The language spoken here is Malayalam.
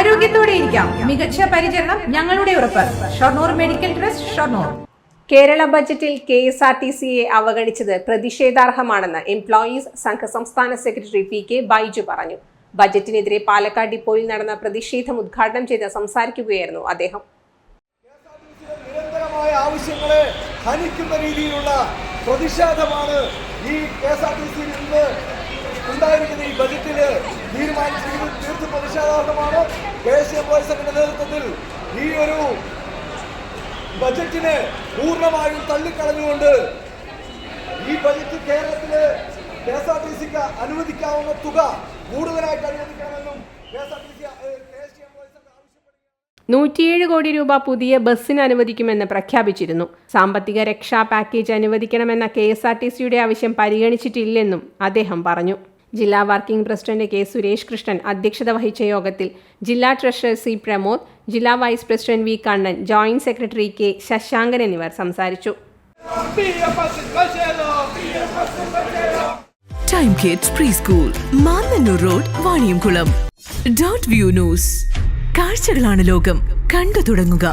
ആരോഗ്യത്തോടെ ഇരിക്കാം. മികച്ച പരിചരണം ഞങ്ങളുടെ ഉറപ്പ്. Shoranur medical trust Shoranur. Kerala ബജറ്റിൽ കെ എസ് ആർ ടി സിയെ അവഗണിച്ചത് പ്രതിഷേധാർഹമാണെന്ന് എംപ്ലോയീസ് സംഘ സംസ്ഥാന സെക്രട്ടറി പി കെ ബൈജു പറഞ്ഞു. ബജറ്റിനെതിരെ പാലക്കാട് ഡിപ്പോയിൽ നടന്ന പ്രതിഷേധം ഉദ്ഘാടനം ചെയ്ത് സംസാരിക്കുകയായിരുന്നു അദ്ദേഹം. നിരന്തരമായ ആവശ്യങ്ങളെ ഹനിക്കുന്ന രീതിയിലുള്ള പ്രതിഷേധമാണ് ഈ കെ എസ് ആർ ടി സിയിൽ ഇന്ന് ഉണ്ടായിരിക്കുന്ന ഈ ബജറ്റിൽ തീരുമാനിച്ചിരിക്കുന്നത് തീർത്തും പ്രതിഷേധാർഹമാണ്. കെ എസ് എംപ്ലോയി സംഘടന നേതൃത്വത്തിൽ ഈ ഒരു ബജറ്റിനെ പൂർണമായും തള്ളിക്കളഞ്ഞുകൊണ്ട് ഈ ബജറ്റ് കേരളത്തിൽ കെ എസ് ആർ ടി സിക്ക് അനുവദിക്കാവുന്ന തുക കൂടുതലായിട്ട് അനുവദിക്കണമെന്നും K S R T C നൂറ്റിയേഴ് കോടി രൂപ പുതിയ ബസ്സിന് അനുവദിക്കുമെന്ന് പ്രഖ്യാപിച്ചിരുന്നു. സാമ്പത്തിക രക്ഷാ പാക്കേജ് അനുവദിക്കണമെന്ന കെ എസ് ആർ ടി സിയുടെ ആവശ്യം പരിഗണിച്ചിട്ടില്ലെന്നും അദ്ദേഹം പറഞ്ഞു. ജില്ലാ working president K Suresh Krishnan അധ്യക്ഷത വഹിച്ച യോഗത്തിൽ ജില്ലാ ട്രഷറർ സി പ്രമോദ് ജില്ലാ vice president V Kannan joint secretary K Sasankan എന്നിവർ സംസാരിച്ചു. Time kids pre school Mannannur road Vaniyamkulam dot view news കാഴ്ചകളാണ് ലോകം. കണ്ടു തുടങ്ങുക.